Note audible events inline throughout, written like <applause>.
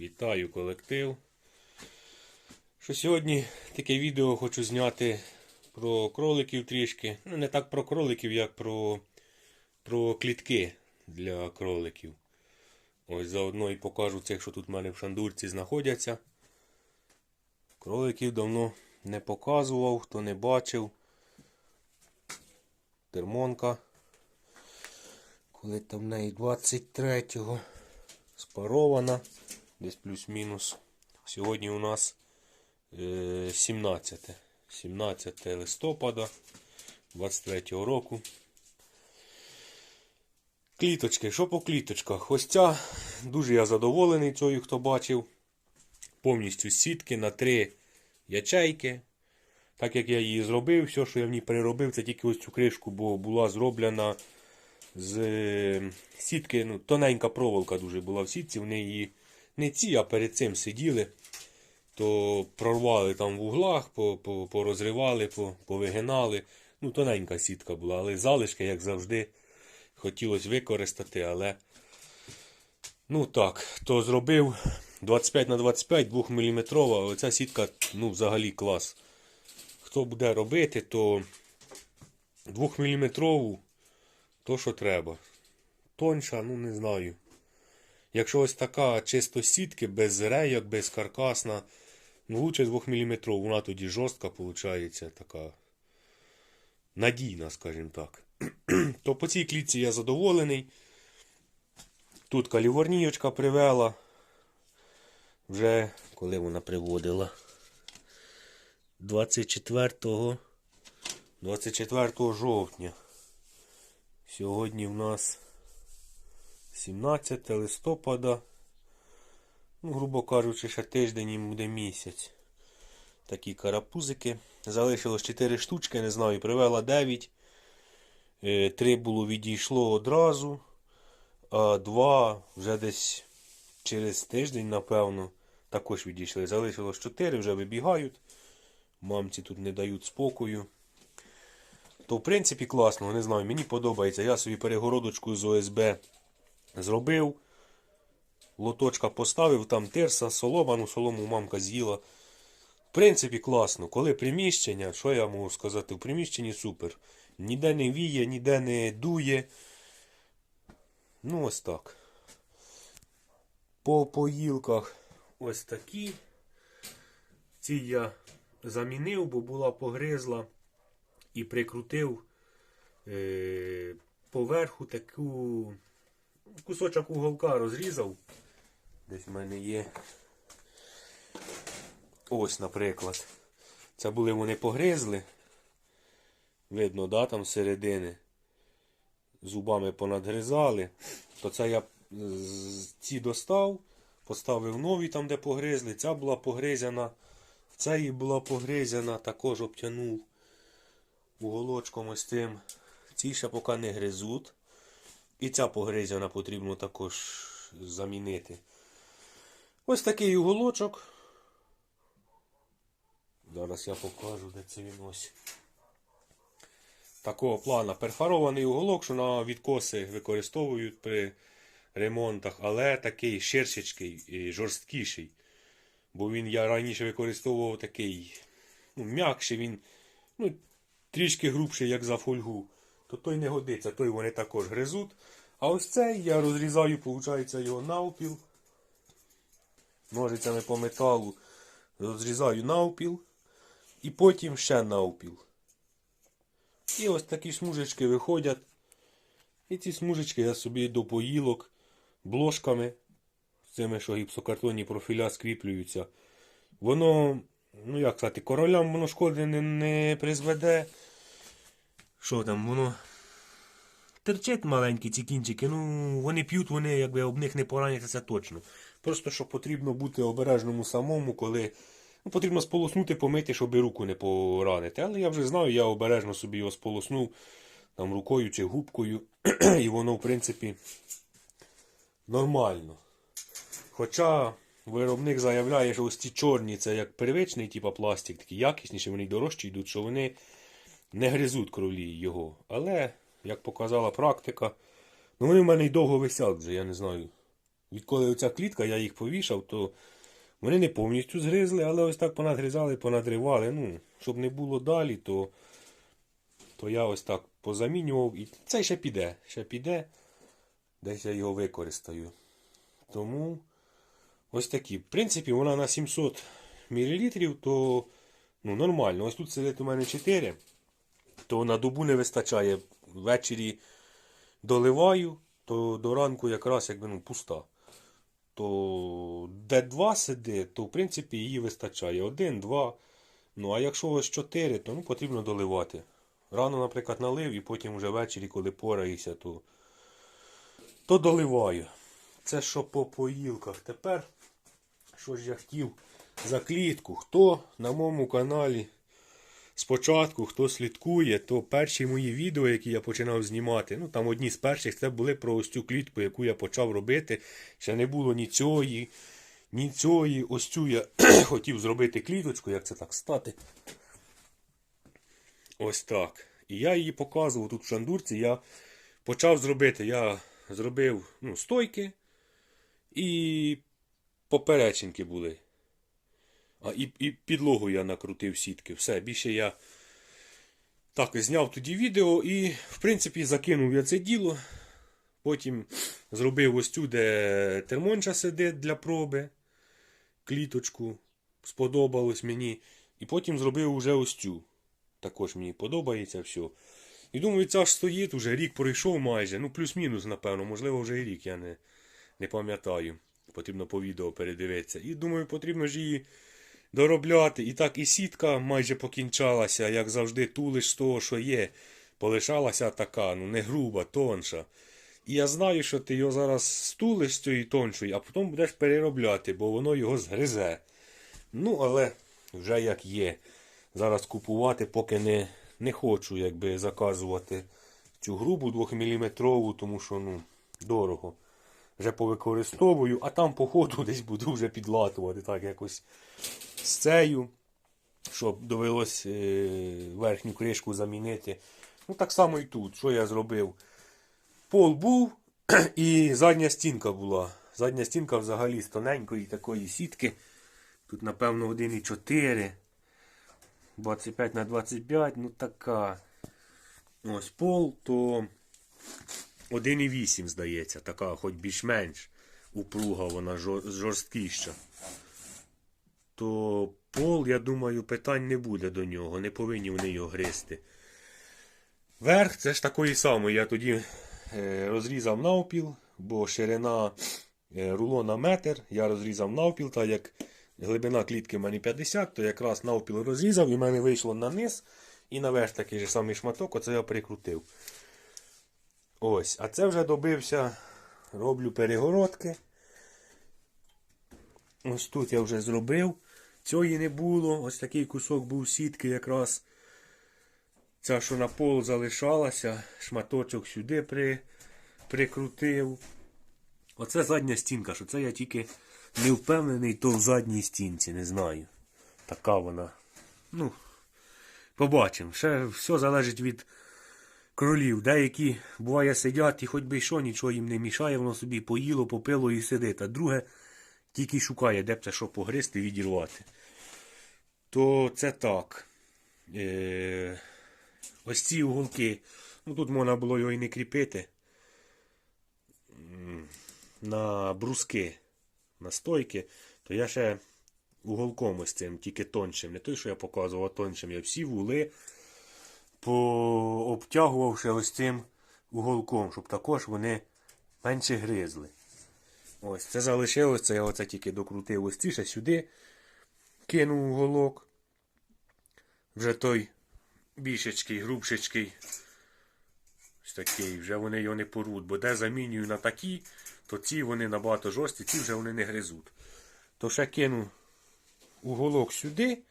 Вітаю колектив. Що сьогодні таке відео хочу зняти про кроликів трішки. Ну, не так про кроликів, як про, про клітки для кроликів. Ось заодно і покажу цих, що тут в мене в шандурці знаходяться. Кроликів давно не показував, хто не бачив. Термонка. Коли там в неї 23-го спарована. Десь плюс-мінус. Сьогодні у нас е, 17. 17 листопада 23 року. Кліточки. Що по кліточках? Ось ця. Дуже я задоволений цією, хто бачив. Повністю сітки на три ячейки. Так як я її зробив, все, що я в ній переробив, це тільки ось цю кришку, бо була зроблена з е, сітки. ну, Тоненька проволока дуже була в сітці. Вони її не ці, а перед цим сиділи, то прорвали там в углах, по- по- порозривали, по- повигинали. Ну, тоненька сітка була, але залишки, як завжди, хотілося використати, але. Ну так, то зробив 25 на 25 2 мм. Оця сітка, ну, взагалі клас. Хто буде робити, то 2 мм то, що треба. Тоньша, ну не знаю. Якщо ось така чисто сітки, без рейок, без каркасна, ну лучше 2 мм, вона тоді жорстка виходить, така надійна, скажімо так. <clears throat> То по цій клітці я задоволений. Тут каліворнієчка привела. Вже коли вона приводила? 24 24 жовтня. Сьогодні в нас 17 листопада. Ну, грубо кажучи, ще тиждень їм буде місяць. Такі карапузики. Залишилось 4 штучки, не знаю, привела 9. 3 було відійшло одразу. А 2 вже десь через тиждень, напевно, також відійшли. Залишилось 4, вже вибігають. Мамці тут не дають спокою. То, в принципі, класно, не знаю, мені подобається. Я собі перегородочку з ОСБ зробив. Лоточка поставив, там тирса, солома, ну солому мамка з'їла. В принципі, класно. Коли приміщення, що я можу сказати? В приміщенні супер. Ніде не віє, ніде не дує. Ну, ось так. По поїлках ось такі. Ці я замінив, бо була погризла і прикрутив е, поверху таку кусочок уголка розрізав. Десь в мене є. Ось, наприклад. Це були вони погризли. Видно, да, там середини. Зубами понадгризали. То це я ці достав, поставив нові там, де погризли. Ця була погризена. В цій була погризена, також обтянув уголочком ось тим. Ці ще поки не гризуть. І ця погризяна потрібно також замінити. Ось такий уголочок. Зараз я покажу, де це він ось. Такого плана перфорований уголок, що на відкоси використовують при ремонтах, але такий ширшечкий жорсткіший. Бо він я раніше використовував такий ну, м'якший, він ну, трішки грубший, як за фольгу. То той не годиться, той вони також гризуть. А ось цей я розрізаю, виходить, його навпіл. Ножицями по металу розрізаю навпіл. І потім ще навпіл. І ось такі смужечки виходять. І ці смужечки я собі до поїлок блошками, з цими, що гіпсокартонні профіля скріплюються. Воно, ну як сказати, королям воно шкоди не, не призведе. Що там, воно. Терчить маленькі ці кінчики, ну вони п'ють, вони якби об них не пораняться, це точно. Просто що потрібно бути обережному самому, коли ну, потрібно сполоснути, помити, щоб і руку не поранити. Але я вже знаю, я обережно собі його сполоснув там рукою чи губкою, <clears throat> і воно, в принципі, нормально. Хоча виробник заявляє, що ось ці чорні це як первичний типу пластик, такі якісніші, вони дорожчі йдуть, що вони не гризуть кролі його. Але, як показала практика, ну вони в мене й довго висять вже, я не знаю. Відколи оця клітка, я їх повішав, то вони не повністю згризли, але ось так понадгризали, понадривали. Ну, щоб не було далі, то, то я ось так позамінював. І це ще піде. Ще піде. Десь я його використаю. Тому ось такі. В принципі, вона на 700 мл, то ну, нормально. Ось тут сидить у мене 4, то на добу не вистачає. Ввечері доливаю, то до ранку якраз якби ну, пуста. То де 2 сидить, то в принципі її вистачає. Один, два. Ну, а якщо ось 4, то ну, потрібно доливати. Рано, наприклад, налив і потім вже ввечері, коли пораєшся, то, то доливаю. Це що по поїлках. Тепер, що ж я хотів за клітку. Хто на моєму каналі спочатку, хто слідкує, то перші мої відео, які я починав знімати, ну там одні з перших, це були про ось цю клітку, яку я почав робити. Ще не було ні цієї, ні цієї. Ось цю я <clears throat> хотів зробити кліточку, як це так стати. Ось так. І я її показував тут в шандурці. Я почав зробити. Я зробив ну, стойки і поперечинки були. А і, і підлогу я накрутив сітки. Все, більше я так зняв тоді відео і, в принципі, закинув я це діло. Потім зробив ось цю, де термонча сидить для проби. Кліточку. Сподобалось мені. І потім зробив уже ось цю. Також мені подобається все. І думаю, ця ж стоїть, уже рік пройшов майже. Ну, плюс-мінус, напевно, можливо, вже і рік, я не, не пам'ятаю. Потрібно по відео передивитися. І думаю, потрібно ж її доробляти. І так і сітка майже покінчалася, як завжди, тулиш з того, що є. Полишалася така, ну не груба, тонша. І я знаю, що ти його зараз стулиш з цієї тоншої, а потім будеш переробляти, бо воно його згризе. Ну, але вже як є. Зараз купувати, поки не, не хочу якби, заказувати цю грубу 2-мм, тому що ну, дорого. Вже повикористовую, а там по ходу <laughs> десь буду вже підлатувати так якось з цею, щоб довелось е, верхню кришку замінити. Ну так само і тут. Що я зробив? Пол був <clears throat> і задня стінка була. Задня стінка взагалі з тоненької такої сітки. Тут, напевно, 1,4. 25 на 25, ну така. Ось пол, то 1,8, здається, така, хоч більш-менш упруга, вона жор- жорсткіша. То пол, я думаю, питань не буде до нього, не повинні вони його гризти. Верх це ж такої самої. Я тоді е, розрізав навпіл, бо ширина е, рулона метр. Я розрізав навпіл, так як глибина клітки в мене 50, то якраз навпіл розрізав і в мене вийшло на низ. І наверх такий же самий шматок, оце я прикрутив. Ось, а це вже добився, роблю перегородки. Ось тут я вже зробив. Цієї не було. Ось такий кусок був сітки якраз. Ця, що на пол залишалася, шматочок сюди при, прикрутив. Оце задня стінка, що це я тільки не впевнений, то в задній стінці, не знаю. Така вона. Ну, побачимо. Ще все залежить від кролів. Деякі, буває, сидять і хоч би що, нічого їм не мішає, воно собі поїло, попило і сидить. А друге тільки шукає, де б це що погризти, відірвати. То це так. Е- ось ці уголки. Ну тут можна було його і не кріпити. На бруски, на стойки, то я ще уголком ось цим, тільки тоншим. Не той, що я показував, а тоншим. Я всі вули пообтягував ще ось цим уголком, щоб також вони менше гризли. Ось це залишилось, це я оце тільки докрутив ось ці ще сюди, кинув уголок. Вже той більшечкий, грубшечкий. Ось такий, вже вони його не порвуть, бо де замінюю на такі, то ці вони набагато жорсткі, ці вже вони не гризуть. То ще кину уголок сюди,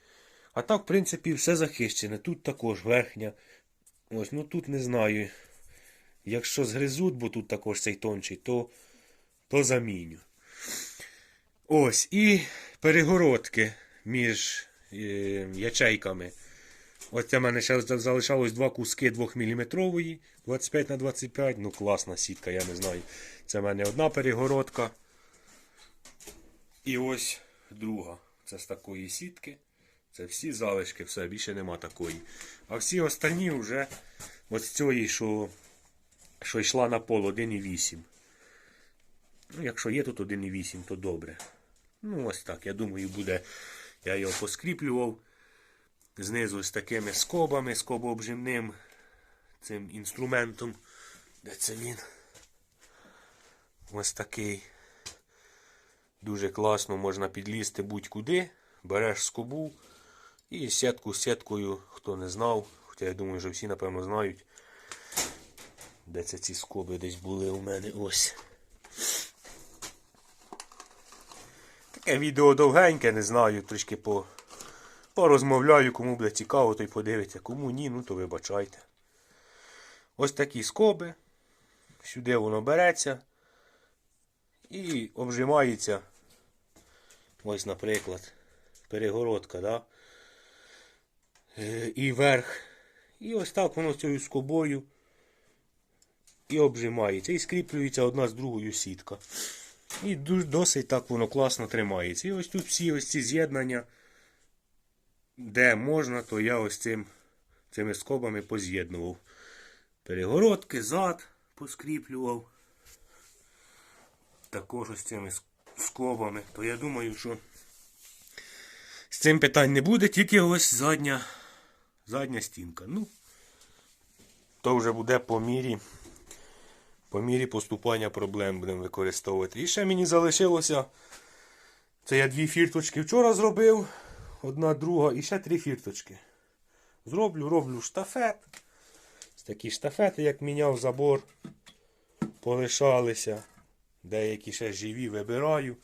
а так, в принципі, все захищене. Тут також верхня. Ось, ну тут не знаю. Якщо згризуть, бо тут також цей тончий, то, то заміню. Ось, і перегородки між е, ячейками. Ось в мене ще залишалось два куски 2-мм, 25 на 25 Ну, класна сітка, я не знаю. Це в мене одна перегородка. І ось друга. Це з такої сітки. Це всі залишки, все, більше нема такої. А всі останні вже от цієї, що, що йшла на пол 1,8. Ну, якщо є тут 1,8, то добре. Ну, ось так, я думаю, буде. Я його поскріплював знизу з такими скобами, скобообжимним цим інструментом. Де це він? Ось такий. Дуже класно можна підлізти будь-куди. Береш скобу і сітку з сіткою, хто не знав, хоча я думаю, що всі напевно знають. Де це ці скоби десь були у мене ось. Таке відео довгеньке, не знаю, трішки по, порозмовляю, кому буде цікаво, той подивиться, кому ні, ну то вибачайте. Ось такі скоби. Сюди воно береться і обжимається. Ось, наприклад, перегородка, да? Е, і верх. І ось так воно цією скобою і обжимається. І скріплюється одна з другою сітка. І досить так воно класно тримається. І ось тут всі ось ці з'єднання, де можна, то я ось цим, цими скобами поз'єднував. Перегородки, зад поскріплював. Також ось цими скобами. То я думаю, що з цим питань не буде, тільки ось задня, задня стінка. Ну, то вже буде по мірі, по мірі поступання проблем будемо використовувати. І ще мені залишилося. Це я дві фірточки вчора зробив. Одна, друга і ще три фірточки. Зроблю, роблю штафет. Такі штафети, як міняв забор, полишалися. Деякі ще живі вибираю.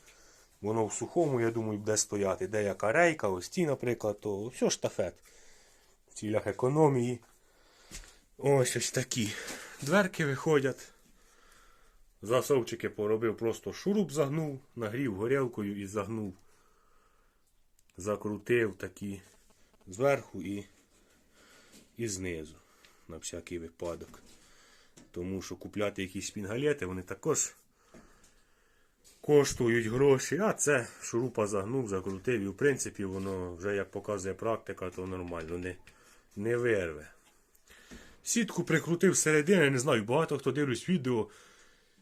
Воно в сухому, я думаю, буде стояти. Деяка рейка, ось ті, наприклад, то все штафет. В цілях економії. Ось ось такі. Дверки виходять. Засовчики поробив, просто шуруп загнув, нагрів горілкою і загнув. Закрутив такі зверху і, і знизу. На всякий випадок. Тому що купляти якісь шпінгалети, вони також коштують гроші. А це шурупа загнув, закрутив. І в принципі воно вже як показує практика, то нормально не, не вирве. Сітку прикрутив зсередини, не знаю, багато хто дивлюсь відео.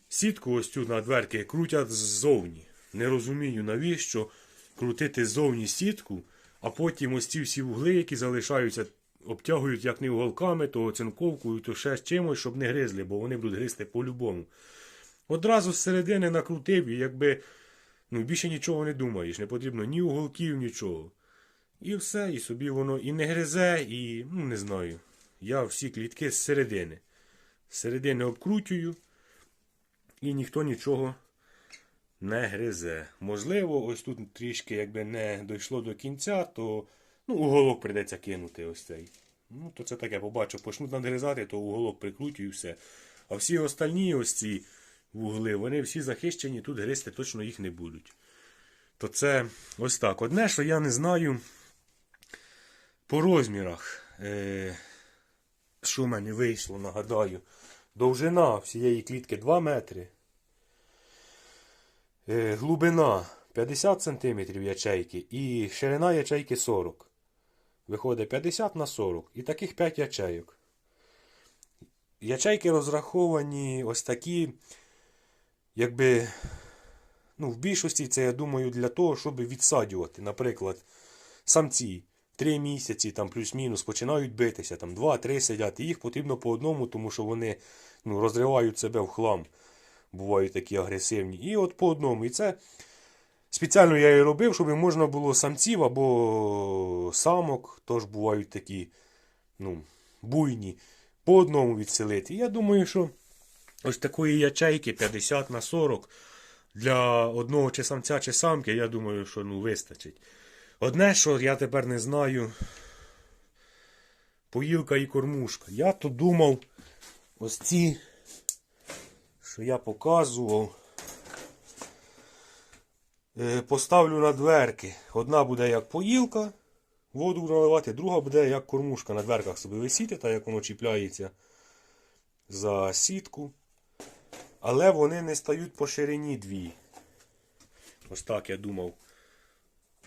Сітку ось цю на дверки крутять ззовні. Не розумію, навіщо крутити ззовні сітку, а потім ось ці всі вугли, які залишаються, обтягують як не уголками, то оцинковкою, то ще з чимось, щоб не гризли, бо вони будуть гризти по-любому. Одразу з середини накрутив і якби ну, більше нічого не думаєш, не потрібно ні уголків, нічого. І все, і собі воно і не гризе, і ну не знаю. Я всі клітки з середини. З середини обкручую, і ніхто нічого не гризе. Можливо, ось тут трішки, якби не дійшло до кінця, то ну, уголок прийдеться кинути ось цей. Ну, то це таке, побачу, почнуть надгризати, то уголок прикрутю і все. А всі остальні ось ці вугли, вони всі захищені, тут гризти точно їх не будуть. То це ось так. Одне, що я не знаю по розмірах, е, що в мене вийшло, нагадаю. Довжина всієї клітки 2 метри. Е, глибина 50 см ячейки і ширина ячейки 40. Виходить 50 на 40. І таких 5 ячейок. Ячейки розраховані ось такі, якби, ну, в більшості це, я думаю, для того, щоб відсаджувати. Наприклад, самці 3 місяці, там плюс-мінус, починають битися, там 2-3 сидять. І їх потрібно по одному, тому що вони ну, розривають себе в хлам. Бувають такі агресивні. І от по одному. І це спеціально я і робив, щоб можна було самців або самок, тож бувають такі ну, буйні, по одному відселити. Я думаю, що ось такої ячейки 50 на 40 для одного чи самця, чи самки, я думаю, що ну, вистачить. Одне, що я тепер не знаю. Поїлка і кормушка. Я то думав, ось ці, що я показував, е, поставлю на дверки. Одна буде як поїлка, воду наливати, друга буде як кормушка на дверках собі висіти, так як воно чіпляється за сітку. Але вони не стають по ширині дві. Ось так я думав.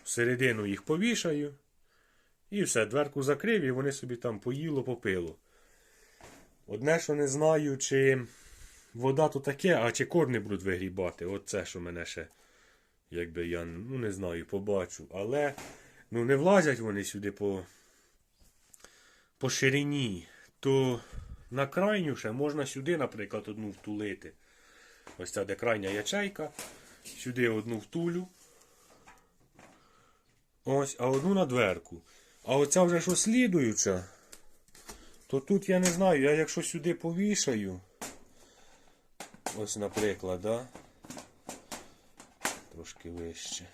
Всередину їх повішаю. І все, дверку закрив, і вони собі там поїло, попило. Одне, що не знаю, чи вода то таке, а чи корни будуть вигрібати. От це, що мене ще, якби я ну не знаю, побачу. Але ну не влазять вони сюди по, по ширині, то на крайню ще можна сюди, наприклад, одну втулити. Ось ця де крайня ячейка. Сюди одну втулю. Ось, а одну на дверку. А оця вже що слідуюча, то тут я не знаю, я якщо сюди повішаю. Ось, наприклад, да? Трошки вище.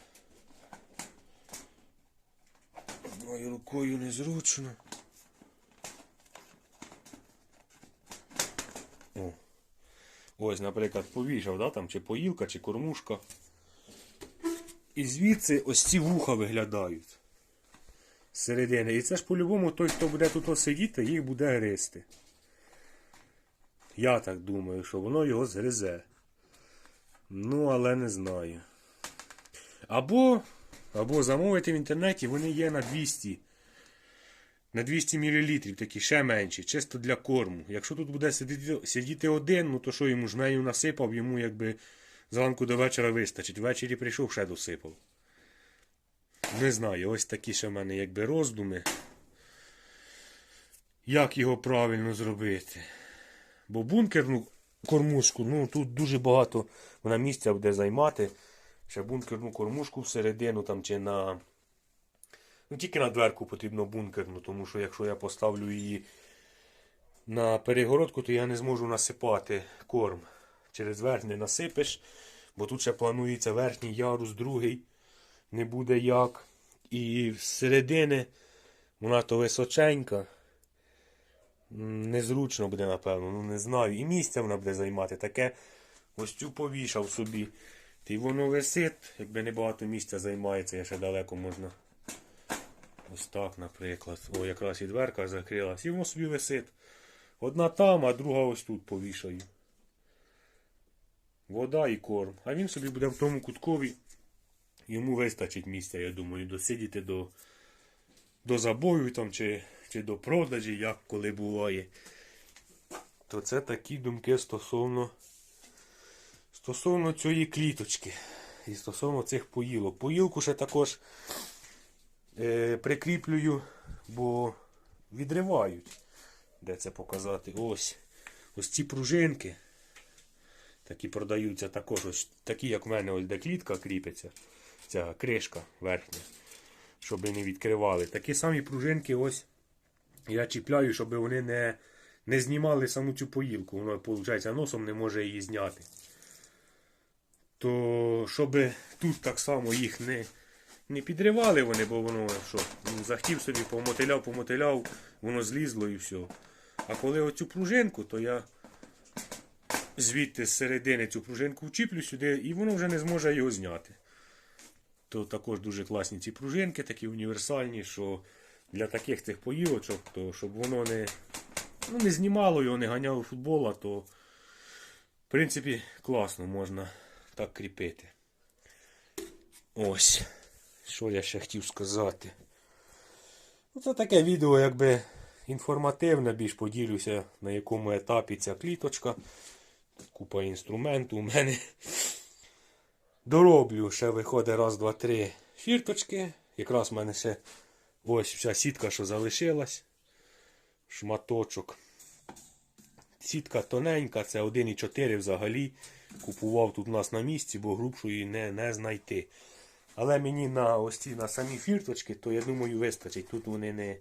Одною рукою незручно. О. Ось, наприклад, повішав, да, там, чи поїлка, чи кормушка. І звідси ось ці вуха виглядають. Середини. І це ж по-любому той, хто буде тут сидіти, їх буде гризти. Я так думаю, що воно його згризе. Ну, але не знаю. Або, або замовити в інтернеті, вони є на 200. На 200 мл, такі ще менші, чисто для корму. Якщо тут буде сидіти, сидіти один, ну то що йому жменю насипав, йому якби зранку до вечора вистачить. Ввечері прийшов, ще досипав. Не знаю, ось такі ще в мене якби роздуми. Як його правильно зробити? Бо бункерну кормушку, ну тут дуже багато вона місця буде займати. Ще бункерну кормушку всередину там чи на. Ну тільки на дверку потрібно бункерну, тому що якщо я поставлю її на перегородку, то я не зможу насипати корм. Через верх не насипеш, бо тут ще планується верхній ярус, другий не буде як. І зсередини вона то височенька. Незручно буде, напевно, ну не знаю. І місця вона буде займати. Таке ось цю повішав собі. Й воно висить, якби не багато місця займається, я ще далеко можна. Ось так, наприклад. О, якраз і дверка закрилась. І воно собі висить. Одна там, а друга ось тут повішаю. Вода і корм. А він собі буде в тому куткові. Йому вистачить місця, я думаю, досидіти до, до забою там, чи, чи до продажі, як коли буває. То це такі думки стосовно стосовно цієї кліточки. І стосовно цих поїлок. Поїлку ще також е, прикріплюю, бо відривають. Де це показати? Ось. Ось ці пружинки. Такі продаються також, ось такі, як в мене, ось де клітка кріпиться. Ця кришка верхня. Щоб не відкривали. Такі самі пружинки ось я чіпляю, щоб вони не, не знімали саму цю поїлку. Воно, виходить, носом не може її зняти. То щоб тут так само їх не, не підривали вони, бо воно що, захотів собі, помотиляв, помотиляв, воно злізло і все. А коли оцю пружинку, то я звідти з середини цю пружинку вчіплю сюди, і воно вже не зможе його зняти. То також дуже класні ці пружинки, такі універсальні, що для таких цих поїлочок, то щоб воно не, ну, не знімало його, не ганяло футбол, а то, в принципі, класно можна так кріпити. Ось. Що я ще хотів сказати. Ну, Це таке відео, якби інформативне, більш поділюся, на якому етапі ця кліточка. Купа інструменту у мене. Дороблю, ще виходить раз, два, три фірточки. Якраз в мене ще ось вся сітка, що залишилась. Шматочок. Сітка тоненька, це 1,4 взагалі. Купував тут у нас на місці, бо грубшої не, не знайти. Але мені на ось ці на самі фірточки, то я думаю вистачить. Тут вони не,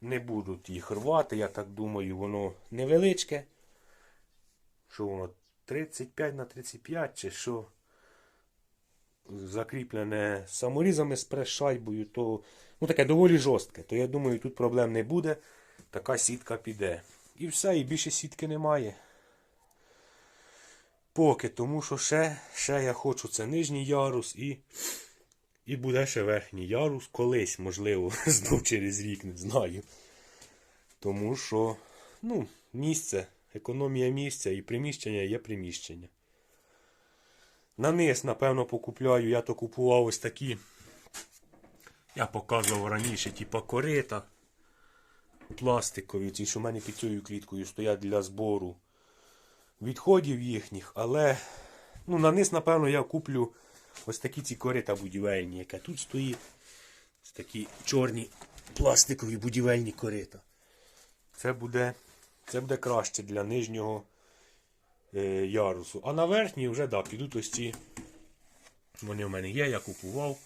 не будуть їх рвати, я так думаю, воно невеличке. Що воно 35 на 35 чи що закріплене саморізами з прес-шайбою, то ну, таке доволі жорстке. То я думаю, тут проблем не буде. Така сітка піде. І все, і більше сітки немає. Поки, тому що ще, ще я хочу це нижній ярус і, і буде ще верхній ярус. Колись, можливо, <laughs> знов через рік, не знаю. Тому що, ну, місце, економія місця і приміщення є приміщення. На низ, напевно, покупляю. Я то купував ось такі. Я показував раніше, типа корита. Пластикові, ті, що в мене під цією кліткою стоять для збору відходів їхніх, але ну, на низ, напевно, я куплю ось такі ці корита будівельні, яке тут стоїть. Ось такі чорні пластикові будівельні корита. Це буде, це буде краще для нижнього е, ярусу. А на верхній вже да, підуть ось ці. Вони в мене є, я купував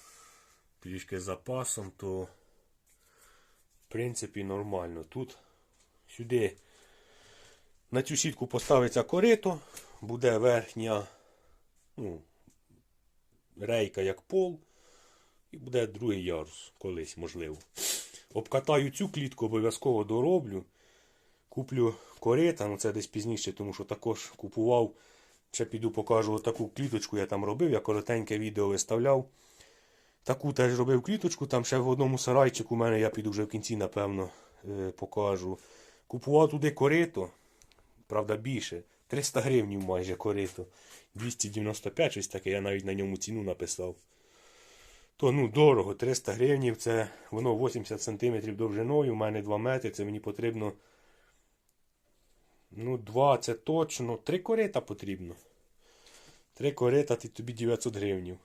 трішки з запасом, то в принципі нормально. Тут сюди на цю сітку поставиться корито, буде верхня ну, рейка як пол, і буде другий ярус колись, можливо. Обкатаю цю клітку, обов'язково дороблю. Куплю корита, ну це десь пізніше, тому що також купував. Ще піду покажу таку кліточку, я там робив, я коротеньке відео виставляв. Таку теж робив кліточку, там ще в одному сарайчику у мене, я піду вже в кінці, напевно, е, покажу. Купував туди корито, правда більше. 300 гривнів майже корито. 295 щось таке, я навіть на ньому ціну написав. То ну дорого, 300 гривнів, це воно 80 см довжиною, у мене 2 метри, це мені потрібно. Ну, 2 це точно. 3 корита потрібно. 3 корита, тобі 900 гривнів.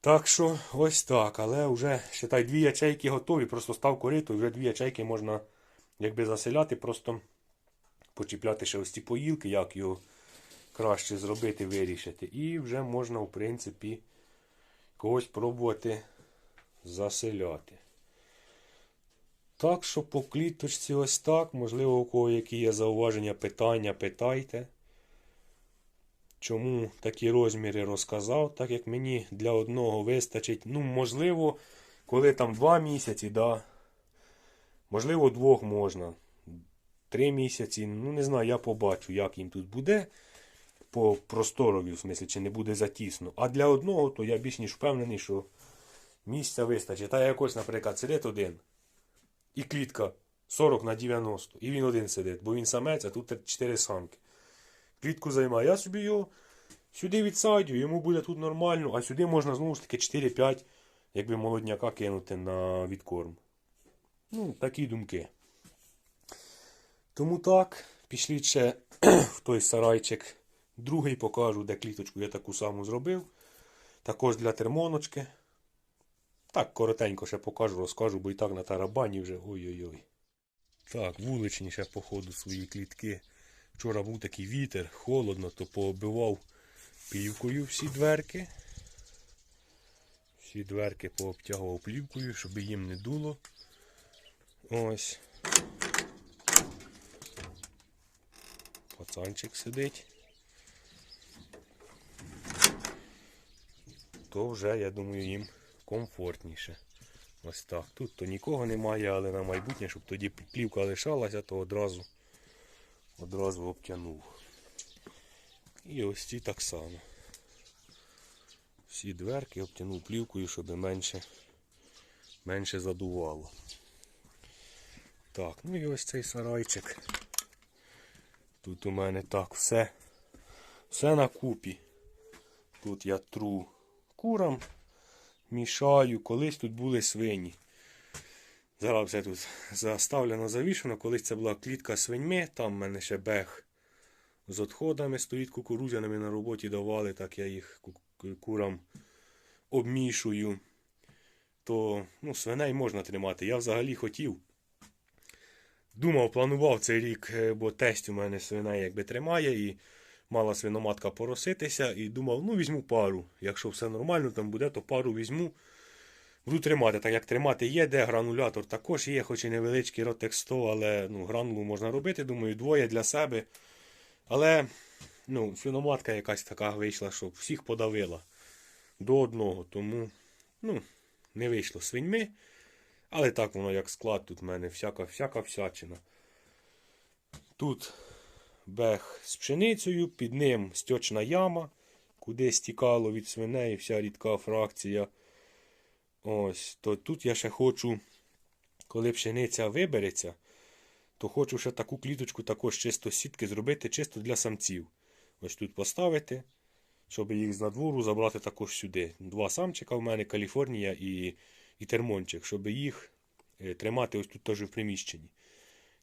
Так що, ось так. Але вже, считай, дві ячейки готові. Просто став корито, і вже дві ячейки можна якби заселяти, просто почіпляти ще ось ці поїлки, як його краще зробити, вирішити. І вже можна, в принципі, когось пробувати заселяти. Так що по кліточці ось так. Можливо, у кого які є зауваження, питання, питайте. Чому такі розміри розказав, так як мені для одного вистачить. Ну, можливо, коли там два місяці, да. Можливо, двох можна. Три місяці. Ну, не знаю, я побачу, як їм тут буде. По просторові, в смислі, чи не буде затісно. А для одного, то я більш ніж впевнений, що місця вистачить. Та якось, наприклад, сидить один. І клітка 40 на 90. І він один сидить, бо він самець, а тут 4 самки. Клітку займає. Я собі його сюди відсадю, йому буде тут нормально, а сюди можна знову ж таки 4-5, якби молодняка кинути на відкорм. Ну, такі думки. Тому так, пішліть ще <clears throat> в той сарайчик. Другий покажу, де кліточку я таку саму зробив. Також для термоночки. Так, коротенько ще покажу, розкажу, бо і так на тарабані вже ой-ой-ой. Так, вуличні ще по ходу свої клітки. Вчора був такий вітер, холодно, то пооббивав плівкою всі дверки. Всі дверки пообтягував плівкою, щоб їм не дуло. Ось. Пацанчик сидить. То вже, я думаю, їм комфортніше. Ось так. Тут то нікого немає, але на майбутнє, щоб тоді плівка лишалася, то одразу одразу обтягнув. І ось ці так само. Всі дверки обтягнув плівкою, щоб менше, менше задувало. Так, ну і ось цей сарайчик. Тут у мене так все. Все на купі. Тут я тру курам, мішаю. Колись тут були свині. Зараз все тут заставлено, завішено. Колись це була клітка свиньми, там в мене ще бег з відходами стоїть кукурудзяними на роботі давали, так я їх курам обмішую. То ну, свиней можна тримати. Я взагалі хотів. Думав, планував цей рік, е, бо тесть у мене свиней якби тримає і мала свиноматка пороситися. І думав, ну візьму пару. Якщо все нормально там буде, то пару візьму. Буду тримати, так як тримати є, де гранулятор також є, хоч і невеличкий ротек 100, але ну, гранулу можна робити, думаю, двоє для себе. Але ну, свиноматка якась така вийшла, що всіх подавила до одного. Тому ну, не вийшло свиньми. Але так воно як склад, тут в мене всяка всяка всячина. Тут бег з пшеницею, під ним стьочна яма, куди стікало від свиней вся рідка фракція. Ось, то тут я ще хочу, коли пшениця вибереться, то хочу ще таку кліточку також чисто сітки зробити, чисто для самців. Ось тут поставити. щоб їх з надвору забрати також сюди. Два самчика в мене, Каліфорнія і, і термончик, щоб їх е, тримати ось тут теж в приміщенні.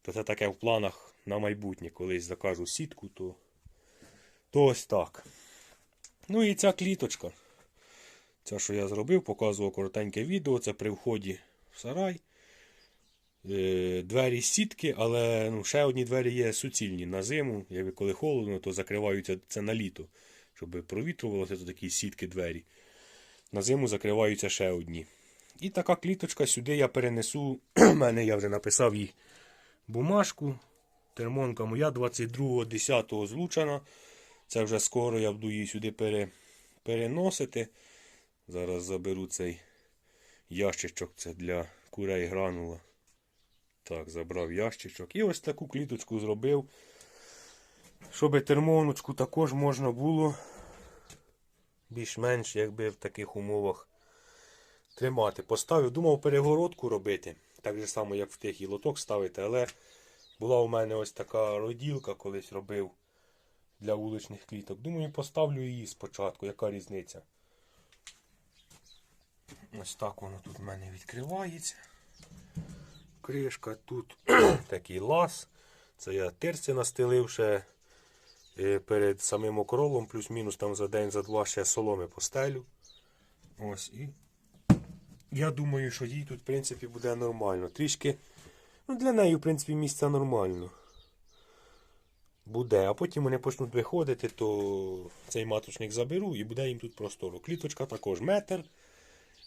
То це таке в планах на майбутнє, колись закажу сітку, то, то ось так. Ну і ця кліточка. Це, що я зробив, показував коротеньке відео. Це при вході в сарай. Е, Двері сітки, але ну, ще одні двері є суцільні на зиму. Якби коли холодно, то закриваються це на літо. Щоб провітрювалося, то такі сітки двері. На зиму закриваються ще одні. І така кліточка сюди я перенесу. <clears throat> У мене я вже написав їй бумажку. Термонка моя 22.10 злучена. Це вже скоро я буду її сюди пере, переносити. Зараз заберу цей ящичок. Це для курей гранула. Так, забрав ящичок. І ось таку кліточку зробив. Щоб термоночку також можна було більш-менш, якби в таких умовах тримати. Поставив, думав перегородку робити. Так же само, як в тих і лоток ставити, але була у мене ось така роділка, колись робив для вуличних кліток. Думаю, поставлю її спочатку, яка різниця. Ось так воно тут в мене відкривається. Кришка тут <clears throat> такий лаз. Це я терці настелив ще е, перед самим окролом, плюс-мінус там за день, за два ще соломи постелю. Ось і. Я думаю, що їй тут, в принципі, буде нормально. Трішки. Ну, для неї, в принципі, місця нормально. Буде, а потім вони почнуть виходити, то цей маточник заберу і буде їм тут просторо. Кліточка також метр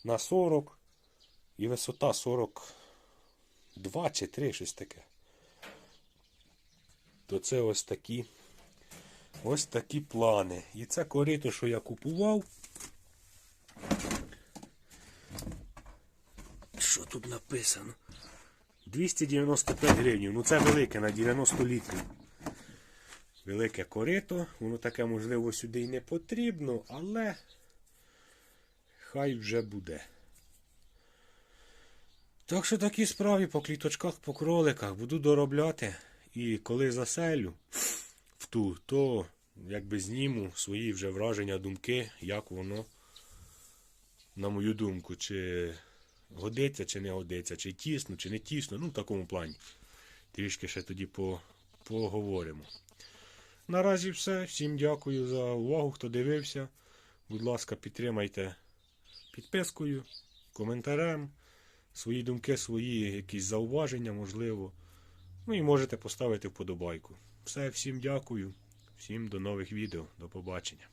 на 40 і висота 42 чи 3, щось таке. То це ось такі ось такі плани. І це корито, що я купував. Що тут написано? 295 гривень. Ну це велике на 90 літрів. Велике корито. Воно таке, можливо, сюди й не потрібно, але хай вже буде. Так що такі справи по кліточках, по кроликах буду доробляти. І коли заселю в ту, то якби зніму свої вже враження, думки, як воно, на мою думку, чи годиться, чи не годиться, чи тісно, чи не тісно, ну в такому плані. Трішки ще тоді по, поговоримо. Наразі все. Всім дякую за увагу, хто дивився. Будь ласка, підтримайте підпискою, коментарем, свої думки, свої якісь зауваження, можливо. Ну і можете поставити вподобайку. Все, всім дякую, всім до нових відео, до побачення.